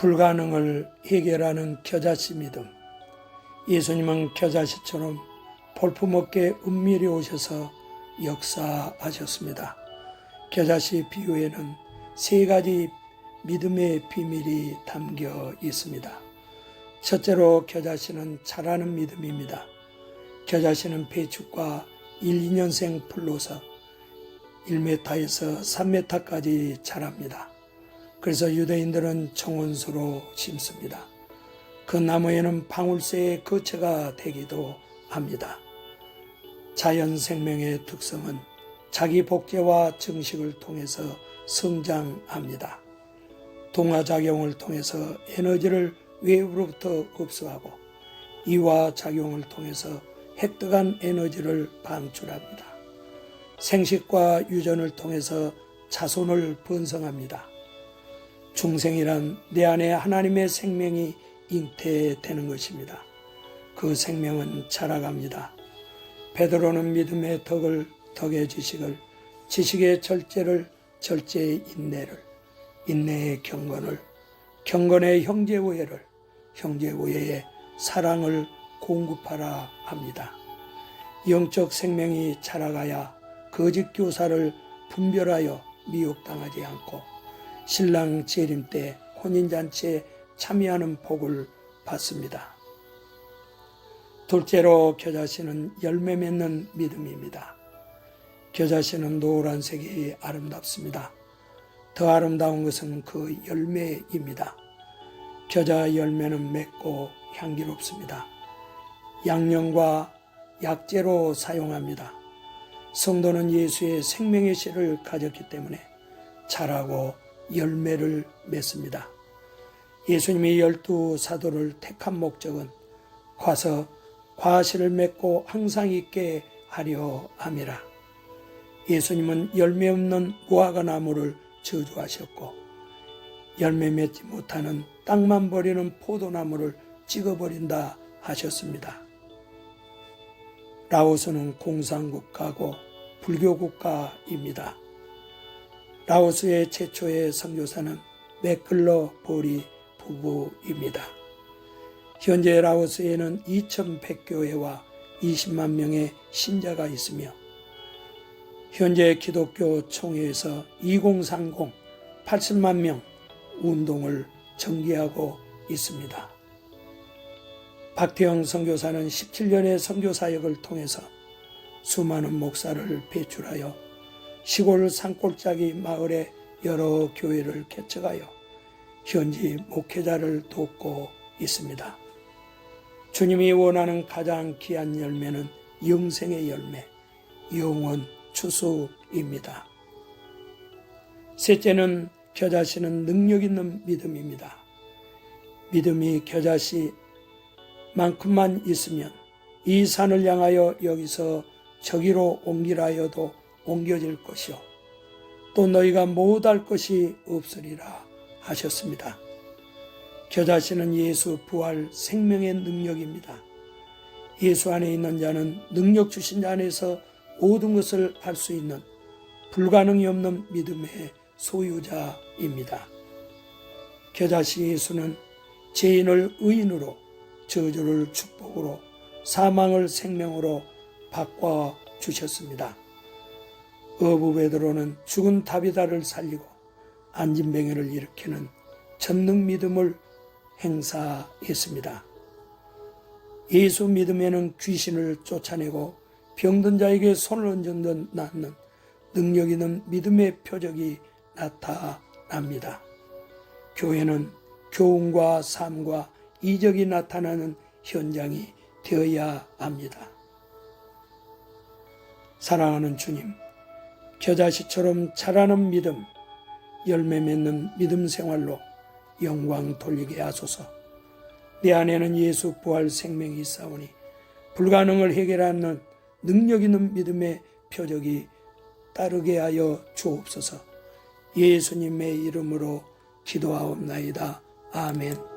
불가능을 해결하는 겨자씨 믿음. 예수님은 겨자씨처럼 볼품없게 은밀히 오셔서 역사하셨습니다. 겨자씨 비유에는 세 가지 믿음의 비밀이 담겨 있습니다. 첫째로 겨자씨는 자라는 믿음입니다. 겨자씨는 배축과 1, 2년생 풀로서 1m에서 3m까지 자랍니다. 그래서 유대인들은 정원수로 심습니다. 그 나무에는 방울새의 거처가 되기도 합니다. 자연 생명의 특성은 자기 복제와 증식을 통해서 성장합니다. 동화작용을 통해서 에너지를 외부로부터 흡수하고 이와 작용을 통해서 획득한 에너지를 방출합니다. 생식과 유전을 통해서 자손을 번성합니다. 중생이란 내 안에 하나님의 생명이 잉태되는 것입니다. 그 생명은 자라갑니다. 베드로는 믿음의 덕을 덕의 지식을 지식의 절제를 절제의 인내를 인내의 경건을 경건의 형제 우애를 형제 우애의 사랑을 공급하라 합니다. 영적 생명이 자라가야 거짓 교사를 분별하여 미혹당하지 않고 신랑 재림 때 혼인잔치에 참여하는 복을 받습니다. 둘째로 겨자씨는 열매 맺는 믿음입니다. 겨자씨는 노란색이 아름답습니다. 더 아름다운 것은 그 열매입니다. 겨자 열매는 맵고 향기롭습니다. 양념과 약재로 사용합니다. 성도는 예수의 생명의 씨를 가졌기 때문에 자라고 열매를 맺습니다. 예수님이 열두 사도를 택한 목적은 과서 과실을 맺고 항상 있게 하려 함이라. 예수님은 열매 없는 무화과 나무를 저주하셨고 열매 맺지 못하는 땅만 버리는 포도나무를 찍어버린다 하셨습니다. 라오스는 공산국가고 불교국가입니다. 라오스의 최초의 선교사는 맥클러 보리 부부입니다. 현재 라오스에는 2,100교회와 20만 명의 신자가 있으며 현재 기독교 총회에서 2030 80만 명 운동을 전개하고 있습니다. 박태영 선교사는 17년의 선교 사역을 통해서 수많은 목사를 배출하여 시골 산골짜기 마을에 여러 교회를 개척하여 현지 목회자를 돕고 있습니다. 주님이 원하는 가장 귀한 열매는 영생의 열매, 영원 추수입니다. 셋째는 겨자씨는 능력 있는 믿음입니다. 믿음이 겨자씨만큼만 있으면 이 산을 향하여 여기서 저기로 옮기라 하여도 옮겨질 것이요. 또 너희가 못할 것이 없으리라 하셨습니다. 겨자씨는 예수 부활 생명의 능력입니다. 예수 안에 있는 자는 능력 주신 자 안에서 모든 것을 할 수 있는 불가능이 없는 믿음의 소유자입니다. 겨자씨 예수는 죄인을 의인으로 저주를 축복으로 사망을 생명으로 바꿔 주셨습니다. 어부 베드로는 죽은 다비다를 살리고 안진뱅이를 일으키는 전능 믿음을 행사했습니다. 예수 믿음에는 귀신을 쫓아내고 병든 자에게 손을 얹은 낫는 능력 있는 믿음의 표적이 나타납니다. 교회는 교훈과 삶과 이적이 나타나는 현장이 되어야 합니다. 사랑하는 주님, 겨자씨처럼 자라는 믿음, 열매 맺는 믿음 생활로 영광 돌리게 하소서. 내 안에는 예수 부활 생명이 있사오니 불가능을 해결하는 능력 있는 믿음의 표적이 따르게 하여 주옵소서. 예수님의 이름으로 기도하옵나이다. 아멘.